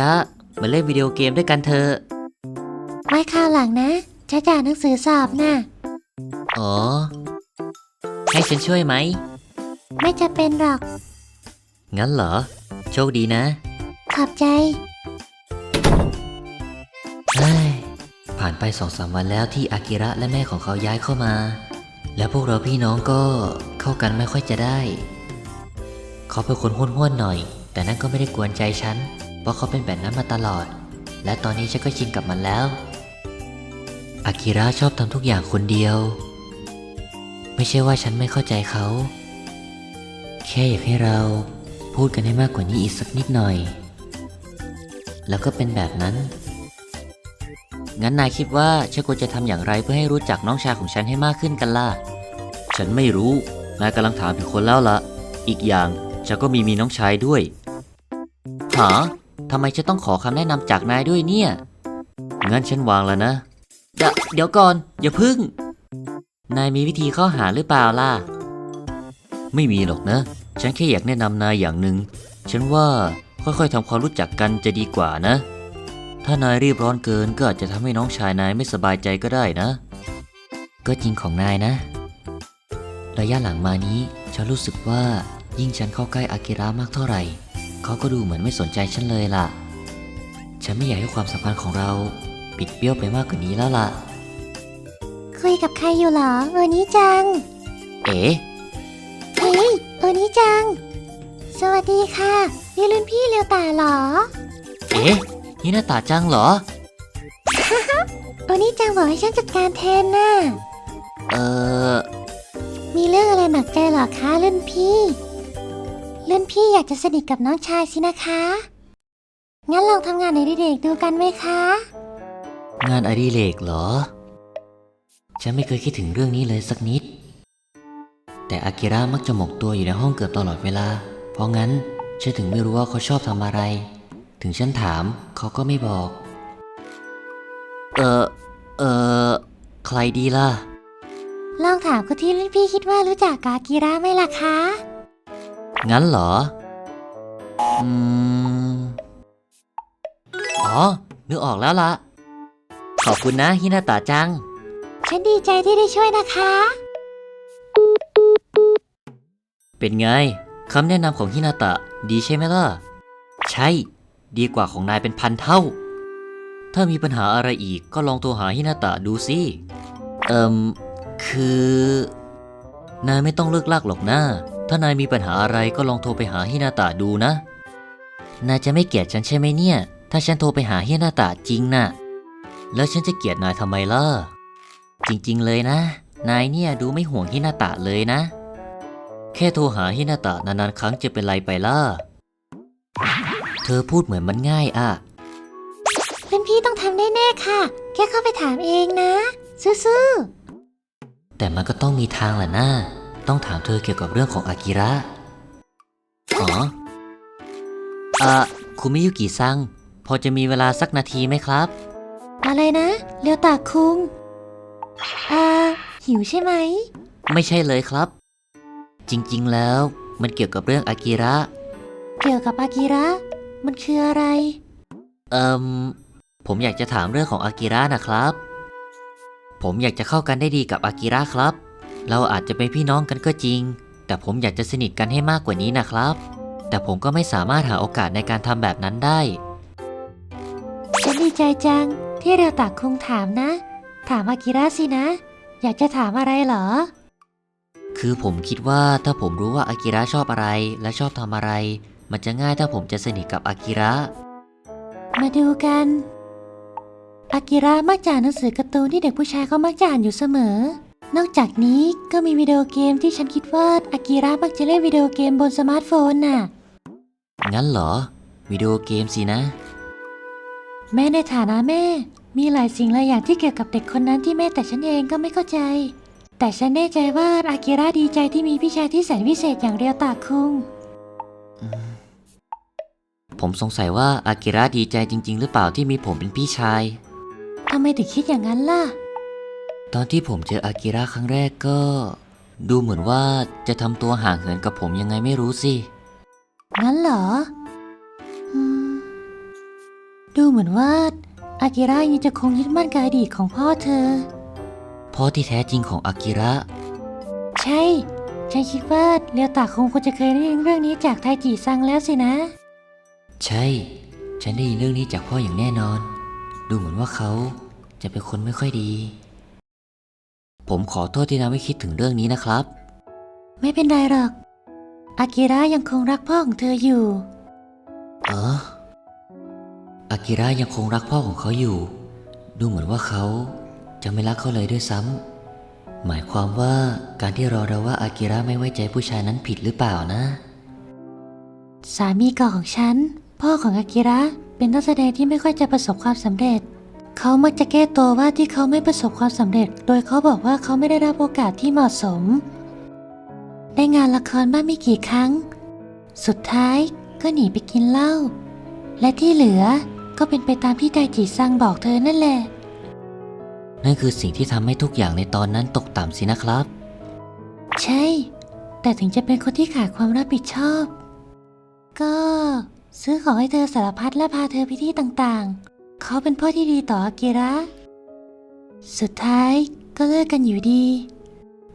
กิระมาเล่นวิดีโอเกมด้วยกันเถอะไว้คราวหลังนะจะจ่ายหนังสือสอบน่ะอ๋อ ให้ฉันช่วยไหม ไม่จะเป็นหรอก งั้นเหรอ โชคดีนะขอบใจ เฮ้ยผ่านไปสองสามวันแล้วที่อากิระและแม่ของเขาย้ายเข้ามา แล้วพวกเราพี่น้องก็เข้ากันไม่ค่อยจะได้ เขาเป็นคนห้วนๆหน่อย แต่นั่นก็ไม่ได้กวนใจฉัน เพราะเขาเป็นแบบนั้นมาตลอด และตอนนี้ฉันก็ชินกับมันแล้วอากิระชอบทำทุกอย่างคนเดียว ไม่ใช่ว่าฉันไม่เข้าใจเขา แค่อยากให้เราพูดกันให้มากกว่านี้อีกสักนิดหน่อย แล้วก็เป็นแบบนั้น งั้นนายคิดว่าฉันควรจะทำอย่างไรเพื่อให้รู้จักน้องชายของฉันให้มากขึ้นกันล่ะ ฉันไม่รู้ นายกำลังถามผิดคนแล้วละอีกอย่างฉันก็มีมีน้องชายด้วย หา ทำไมฉันต้องขอคำแนะนำจากนายด้วยเนี่ย งั้นฉันวางแล้วนะเดี๋ยวเดี๋ยวก่อน อย่าพึ่ง นายมีวิธีเข้าหาหรือเปล่าล่ะ ไม่มีหรอกนะ ฉันแค่อยากแนะนำนายอย่างหนึ่ง ฉันว่าค่อยๆทำความรู้จักกันจะดีกว่านะ ถ้านายรีบร้อนเกินก็อาจจะทำให้น้องชายนายไม่สบายใจก็ได้นะ ก็จริงของนายนะ ระยะหลังมานี้ ฉันรู้สึกว่ายิ่งฉันเข้าใกล้อากิระมากเท่าไหร่ เขาก็ดูเหมือนไม่สนใจฉันเลยล่ะ ฉันไม่อยากให้ความสัมพันธ์ของเราปิดเบี้ยวไปมากกว่านี้แล้วล่ะ คุยกับใครอยู่เหรอ เออนี้จัง เอ๋เฮ้ยเออนี้จัง สวัสดีค่ะนี่รุ่นพี่เลียวตาเหรอ เอ๋นี่หน้าตาจังเหรอ เออนี้จังบอกให้ฉันจัดการแทนน่ะ เออ มีเรื่องอะไรหนักใจเหรอคะรุ่นพี่ รุ่นพี่อยากจะสนิทกับน้องชายสินะคะ งั้นลองทำงานในเด็กๆดูกันไหมคะ งานอดิเรกเหรอ ฉันไม่เคยคิดถึงเรื่องนี้เลยสักนิด แต่อากิระมักจะหมกตัวอยู่ในห้องเกือบตลอดเวลา เพราะงั้นฉันถึงไม่รู้ว่าเขาชอบทำอะไร ถึงฉันถามเขาก็ไม่บอก เออเออใครดีล่ะ ลองถามคนที่รุ่นพี่คิดว่ารู้จักกบอากิระไหมล่ะคะ งั้นเหรอ อืม อ๋อ นึกออกแล้วล่ะขอบคุณนะฮินาตาจัง ฉันดีใจที่ได้ช่วยนะคะ เป็นไง คำแนะนำของฮินาตะดีใช่ไหมล่ะ ใช่ ดีกว่าของนายเป็นพันเท่า ถ้ามีปัญหาอะไรอีกก็ลองโทรหาฮินาตะดูสิ เอิมคือ นายไม่ต้องเลิกลากหรอกนะ ถ้านายมีปัญหาอะไรก็ลองโทรไปหาฮินาตะดูนะ นายจะไม่เกลียดฉันใช่ไหมเนี่ย ถ้าฉันโทรไปหาฮินาตะจริงน่ะ แล้วฉันจะเกลียดนายทำไมล่ะ จริงๆเลยนะ นายเนี่ยดูไม่ห่วงฮินาตะเลยนะ แค่โทรหาฮินาตะนานๆครั้งจะเป็นไรไปล่ะ เธอพูดเหมือนมันง่ายอะรุ่นพี่ต้องทำได้แน่ค่ะ แค่เข้าไปถามเองนะ ซื่อแต่มันก็ต้องมีทางแหละนะ ต้องถามเธอเกี่ยวกับเรื่องของอากิระ อ๋ออะคุณมิยุกิซัง พอจะมีเวลาสักนาทีไหมครับๆอะไรนะเลียวตาคุงอ่าหิวใช่ไหม ไม่ใช่เลยครับ จริงๆแล้ว มันเกี่ยวกับเรื่องอากิระ เกี่ยวกับอากิระ มันคืออะไร เอิมผมอยากจะถามเรื่องของอากิระนะครับ ผมอยากจะเข้ากันได้ดีกับอากิระครับ เราอาจจะเป็นพี่น้องกันก็จริง แต่ผมอยากจะสนิทกันให้มากกว่านี้นะครับ แต่ผมก็ไม่สามารถหาโอกาสในการทำแบบนั้นได้ ฉันดีใจจัง ที่เลียวตาคุงถามนะ ถามอากิระสินะ อยากจะถามอะไรเหรอ คือผมคิดว่าถ้าผมรู้ว่าอากิระชอบอะไรและชอบทำอะไร มันจะง่ายถ้าผมจะสนิทกับอากิระ มาดูกัน อากิระมักจะอ่านหนังสือการ์ตูนที่เด็กผู้ชายเขามักจะอ่านอยู่เสมอ นอกจากนี้ก็มีวิดีโอเกมที่ฉันคิดว่าอากิระมักจะเล่นวิดีโอเกมบนสมาร์ทโฟนน่ะ งั้นเหรอ วิดีโอเกมสินะ แม่ในฐานะแม่ มีหลายสิ่งหลายอย่างที่เกี่ยวกับเด็กคนนั้นที่แม่แต่ฉันเองก็ไม่เข้าใจ แต่ฉันแน่ใจว่าอากิระดีใจที่มีพี่ชายที่แสนวิเศษอย่างเรียวตาคุง ผมสงสัยว่าอากิระดีใจจริง ๆ หรือเปล่าที่มีผมเป็นพี่ชาย ทำไมถึงคิดอย่างนั้นล่ะ ตอนที่ผมเจออากิระครั้งแรกก็ ดูเหมือนว่าจะทำตัวห่างเหินกับผมยังไงไม่รู้สิ งั้นเหรออืมดูเหมือนว่าอากิระยังจะคงยึดมั่นกับอดีตของพ่อเธอ พ่อที่แท้จริงของอากิระ ใช่ ฉันคิดว่าเลียวตาคงควรจะเคยได้ยินเรื่องนี้จากไทจิซังแล้วสินะ ใช่ ฉันได้ยินเรื่องนี้จากพ่ออย่างแน่นอน ดูเหมือนว่าเขาจะเป็นคนไม่ค่อยดี ผมขอโทษที่ทำให้คิดถึงเรื่องนี้นะครับ ไม่เป็นไรหรอก อากิระยังคงรักพ่อของเธออยู่ เอออากิระยังคงรักพ่อของเขาอยู่ ดูเหมือนว่าเขาจะไม่รักเขาเลยด้วยซ้ำ หมายความว่าการที่รอเราว่าอากิระไม่ไว้ใจผู้ชายนั้นผิดหรือเปล่านะ สามีเก่าของฉัน พ่อของอากิระเป็นนักแสดงที่ไม่ค่อยจะประสบความสำเร็จ เขามักจะแก้ตัวว่าที่เขาไม่ประสบความสำเร็จ โดยเขาบอกว่าเขาไม่ได้รับโอกาสที่เหมาะสม ได้งานละครบ้างไม่กี่ครั้ง สุดท้ายก็หนีไปกินเหล้า และที่เหลือก็เป็นไปตามที่ไดจิซังบอกเธอนั่นแหละ นั่นคือสิ่งที่ทำให้ทุกอย่างในตอนนั้นตกต่ำสินะครับ ใช่ แต่ถึงจะเป็นคนที่ขาดความรับผิดชอบ ก็ ซื้อของให้เธอสารพัดและพาเธอไปที่ต่างๆ เขาเป็นพ่อที่ดีต่ออากิระ สุดท้ายก็เลิกกันอยู่ดี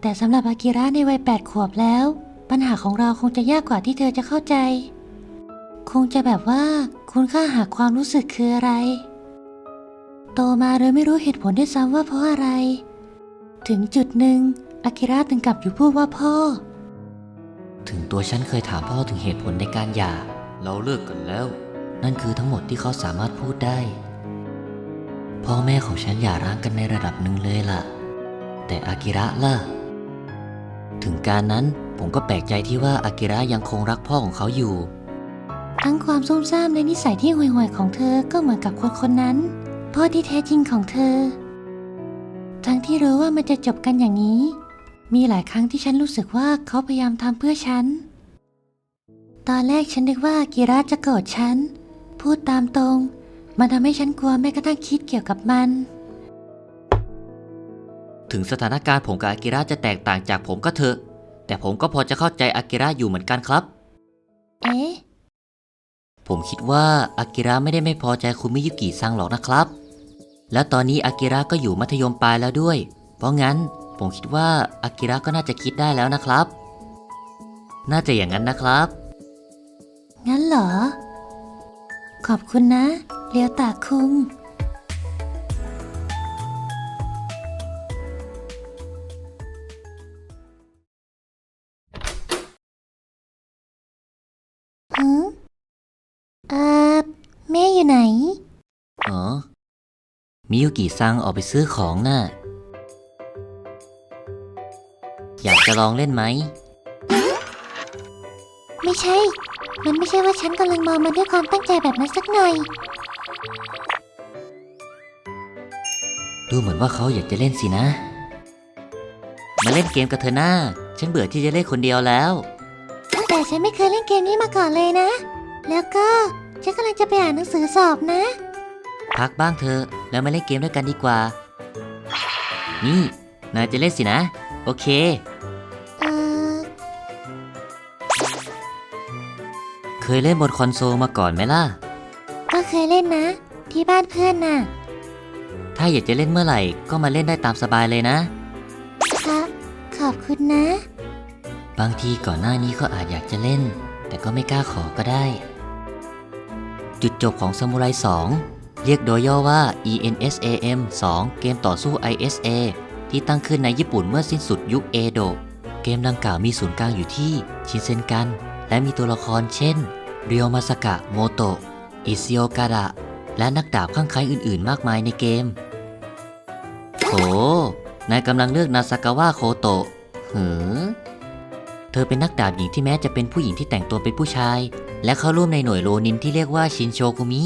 แต่สำหรับอากิระในวัยแปดขวบแล้ว ปัญหาของเราคงจะยากกว่าที่เธอจะเข้าใจ คงจะแบบว่าคุณค่าหาความรู้สึกคืออะไร โตมาโดยไม่รู้เหตุผลด้วยซ้ำว่าเพราะอะไร ถึงจุดหนึ่งอากิระถึงกลับอยู่พูดว่าพ่อ ถึงตัวฉันเคยถามพ่อถึงเหตุผลในการหย่า เราเลิกกันแล้ว นั่นคือทั้งหมดที่เขาสามารถพูดได้ พ่อแม่ของฉันหย่าร้างกันในระดับหนึ่งเลยล่ะ แต่อากิระล่ะ ถึงการนั้นผมก็แปลกใจที่ว่าอากิระยังคงรักพ่อของเขาอยู่ ทั้งความซุ่มซ่ามและนิสัยที่ห่วยๆของเธอก็เหมือนกับคนคนนั้น พ่อที่แท้จริงของเธอ ทั้งที่รู้ว่ามันจะจบกันอย่างนี้ มีหลายครั้งที่ฉันรู้สึกว่าเขาพยายามทำเพื่อฉัน ตอนแรกฉันนึกว่าอากิระจะโกรธฉัน พูดตามตรง มันทำให้ฉันกลัวแม้กระทั่งคิดเกี่ยวกับมัน ถึงสถานการณ์ผมกับอากิระจะแตกต่างจากผมก็เถอะ แต่ผมก็พอจะเข้าใจอากิระอยู่เหมือนกันครับ เอ๊ะ ผมคิดว่าอากิระไม่ได้ไม่พอใจคุณมิยุกิซังหรอกนะครับ แล้วตอนนี้อากิระก็อยู่มัธยมปลายแล้วด้วย เพราะงั้นผมคิดว่าอากิระก็น่าจะคิดได้แล้วนะครับ น่าจะอย่างนั้นนะครับ งั้นเหรอ ขอบคุณนะ เลียวตาคุง หือเอ่อแม่อยู่ไหน อ๋อ มิยุกิซังออกไปซื้อของน่ะ อยากจะลองเล่นไหม ไม่ใช่ มันไม่ใช่ว่าฉันกำลังมองมันด้วยความตั้งใจแบบนั้นสักหน่อย ดูเหมือนว่าเขาอยากจะเล่นสินะ มาเล่นเกมกับเธอหน้า ฉันเบื่อที่จะเล่นคนเดียวแล้วแต่ฉันไม่เคยเล่นเกมนี้มาก่อนเลยนะ แล้วก็ฉันกำลังจะไปอ่านหนังสือสอบนะ พักบ้างเธอะแล้วมาเล่นเกมด้วยกันดีกว่า นี่นายจะเล่นสินะ โอเค เคยเล่นบนคอนโซลมาก่อนไหมล่ะ ก็เคยเล่นนะ ที่บ้านเพื่อนน่ะถ้าอยากจะเล่นเมื่อไหร่ก็มาเล่นได้ตามสบายเลยนะครับขอบคุณนะ บางทีก่อนหน้านี้ก็อาจอยากจะเล่น แต่ก็ไม่กล้าขอก็ได้ จุดจบของซามูไร2 เรียกโดยย่อว่า ENSAM 2 เกมต่อสู้ ISA ที่ตั้งขึ้นในญี่ปุ่นเมื่อสิ้นสุดยุคเอโดะเกมดังกล่าวมีศูนย์กลางอยู่ที่ชินเซนกัน และมีตัวละครเช่น เรียวมาสกะโมโตะอิซิโอกาดะและนักดาบข้างใครอื่นๆ มากมายในเกมโหนายกำลังเลือกนาซากาวะโคโตะหือเธอเป็นนักดาบหญิงที่แม้จะเป็นผู้หญิงที่แต่งตัวเป็นผู้ชาย และเข้าร่วมในหน่วยโรนินที่เรียกว่าชินโชกุมิ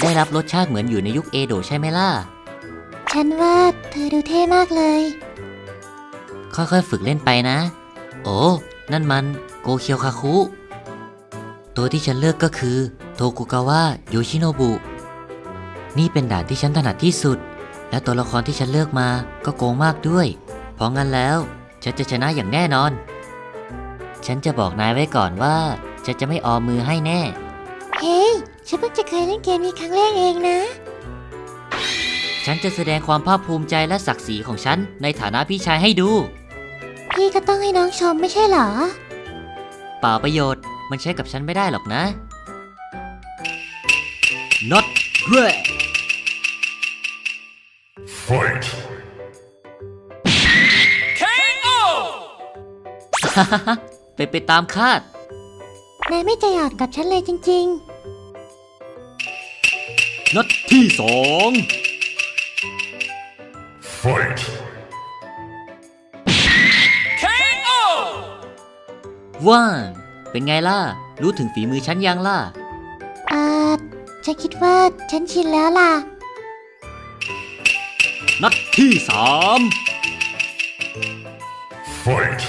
ได้รับรสชาติเหมือนอยู่ในยุคเอโดะใช่ไหมล่ะ ฉันว่าเธอดูเท่มากเลย ค่อยๆ ฝึกเล่นไปนะ โอ้ นั่นมันโกเคียวคาคุ ตัวที่ฉันเลือกก็คือ โทกุกาวะโยชิโนบุ นี่เป็นด่านที่ฉันถนัดที่สุด และตัวละครที่ฉันเลือกมาก็โกงมากด้วย เพราะงั้นแล้ว ฉันจะชนะอย่างแน่นอน ฉันจะบอกนายไว้ก่อนว่า ฉันจะไม่ออมมือให้แน่ เฮ้ย ฉันเพิ่งจะเคยเล่นเกมนี้ครั้งแรกเองนะ ฉันจะแสดงความภาคภูมิใจและศักดิ์ศรีของฉันในฐานะพี่ชายให้ดู พี่ก็ต้องให้น้องชมไม่ใช่เหรอ เปล่าประโยชน์ มันใช้กับฉันไม่ได้หรอกนะ not great Fight! เป็นไปตามคาด นายไม่ใจอ่อนกับฉันเลยจริง นัดที่สอง Fight! ว่าง เป็นไงล่ะ รู้ถึงฝีมือฉันยังล่ะๆอ่าฉันคิดว่าฉันชินแล้วล่ะ นัดที่สาม Fight!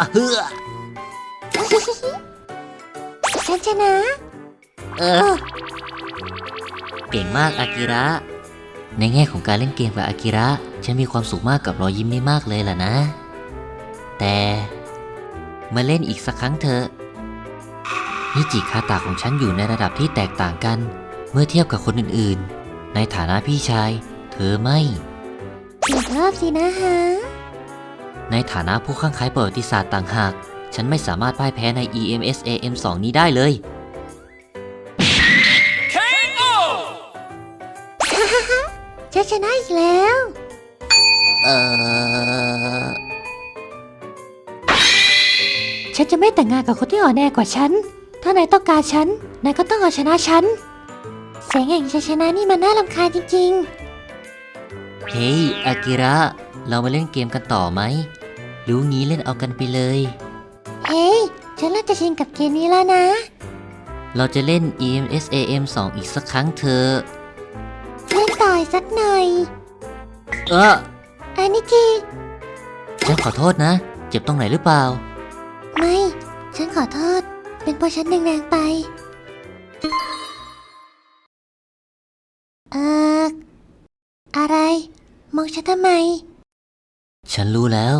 อะเฮือฉันชนะ เออ เก่งมากอากิระ ในแง่ของการเล่นเกมกับอากิระ ฉันมีความสุขมากกับรอยยิ้มนี้มากเลยล่ะนะ แต่มาเล่นอีกสักครั้งเถอะนิจิคาตาของฉันอยู่ในระดับที่แตกต่างกัน เมื่อเทียบกับคนอื่นๆ ในฐานะพี่ชาย เธอไม่อีกรอบสินะฮะ ในฐานะผู้ข้างใคล้ประวัติศาสตร์ต่างหาก ฉันไม่สามารถพ่ายแพ้ใน EMSAM 2นี้ได้เลยฉันชนะอีกแล้ว เออ ฉันจะไม่แต่งงานกับคนที่อ่อนแอกว่าฉัน ถ้านายต้องการฉัน นายก็ต้องเอาชนะฉัน เสียงแห่งชัยชนะนี่มันน่ารำคาญจริงเฮ้ย อากิระ เรามาเล่นเกมกันต่อไหม รู้งี้เล่นเอากันไปเลย ๆ เฮ้ย ฉันเริ่มจะชินกับเกมนี้แล้วนะ เราจะเล่น EMSAM 2 อีกสักครั้งเถอะเล่นต่อยสักหน่อยเอออานิจิฉันขอโทษนะ เจ็บตรงไหนหรือเปล่า ไม่ ฉันขอโทษ เป็นเพราะฉันแรงๆไป เอ่อ อะไร มองฉันทำไม ฉันรู้แล้ว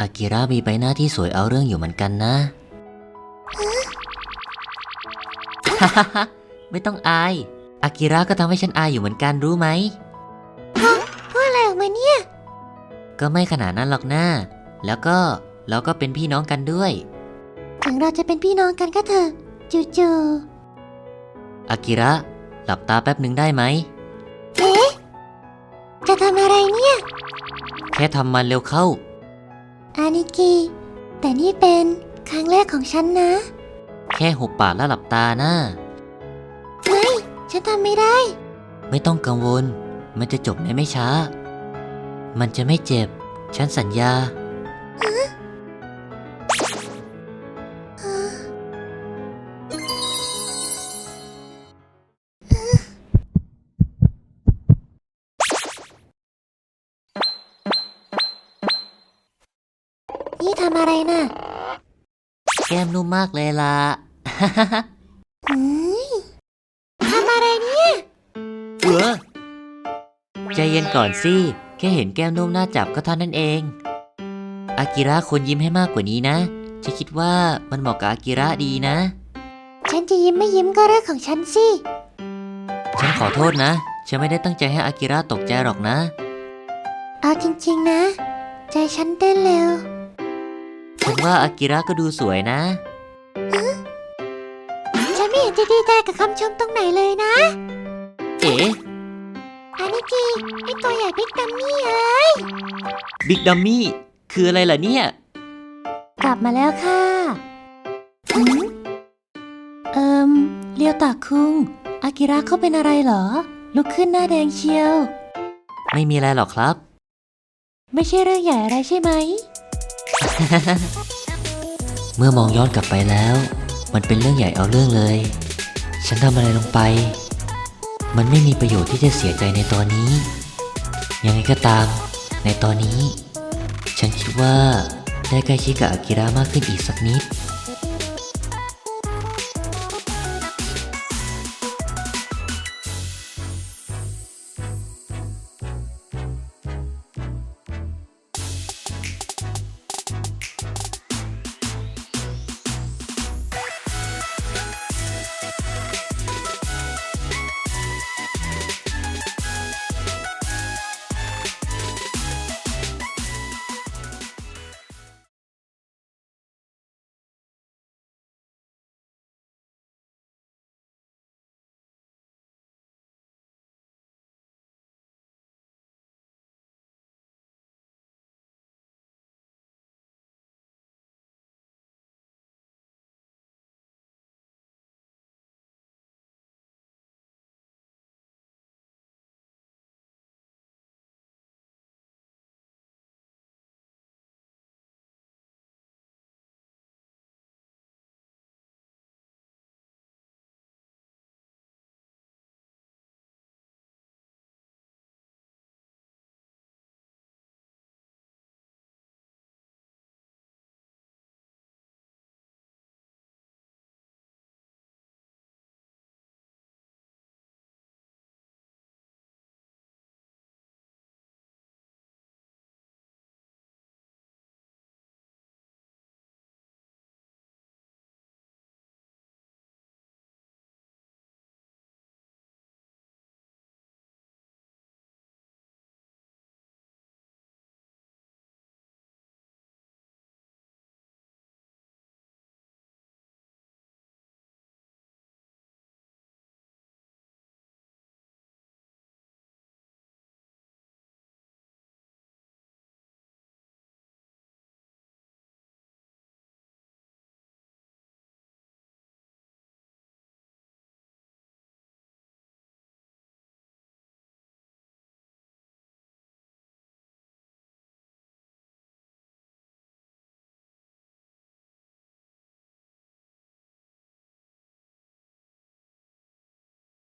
อากิระมีใบหน้าที่สวยเอาเรื่องอยู่เหมือนกันนะ ไม่ต้องอาย อากิระก็ทำให้ฉันอายอยู่เหมือนกันรู้ไหม พูดอะไรออกมาเนี่ย ก็ไม่ขนาดนั้นหรอกนะแล้วก็ เราก็เป็นพี่น้องกันด้วย ถึงเราจะเป็นพี่น้องกันก็เถอะจู่อากิระ หลับตาแป๊บหนึ่งได้ไหม ๆเอ๊ะจะทำอะไรเนี่ยแค่ทำมันเร็วเข้า อานิกิ แต่นี่เป็นครั้งแรกของฉันนะ แค่หุบปากแล้วหลับตานะไม่ฉันทำไม่ได้ ไม่ต้องกังวล มันจะจบในไม่ช้า มันจะไม่เจ็บ ฉันสัญญา นี่ทำอะไรน่ะแก้มนุ่มมากเลยล่ะอืมทำอะไรเนี่ยเออใจเย็นก่อนสิ แค่เห็นแก้มนุ่มน่าจับก็เท่านั้นเอง อากิระควรยิ้มให้มากกว่านี้นะฉันคิดว่ามันเหมาะกับอากิระดีนะ ฉันจะยิ้มไม่ยิ้มก็เรื่องของฉันสิ ฉันขอโทษนะ ฉันไม่ได้ตั้งใจให้อากิระตกใจหรอกนะ เอาจริงๆนะ ใจฉันเต้นเร็ว ฉันว่าอากิระก็ดูสวยนะ ฉันไม่เห็นจะดีใจกับคำชมตรงไหนเลยนะ เอ๋อานิจิไอตัวใหญ่บิ๊กดัมมี่เอ้ยบิ๊กดัมมี่คืออะไรล่ะเนี่ย กลับมาแล้วค่ะหืมเอิมเลียวตาคุง อากิระเขาเป็นอะไรเหรอ ลุกขึ้นหน้าแดงเชียว ไม่มีอะไรหรอกครับ ไม่ใช่เรื่องใหญ่อะไรใช่ไหม เมื่อมองย้อนกลับไปแล้ว มันเป็นเรื่องใหญ่เอาเรื่องเลย ฉันทำอะไรลงไป มันไม่มีประโยชน์ที่จะเสียใจในตอนนี้ ยังไงก็ตาม ในตอนนี้ ฉันคิดว่าได้ใกล้ชิดกับอากิระมากขึ้นอีกสักนิด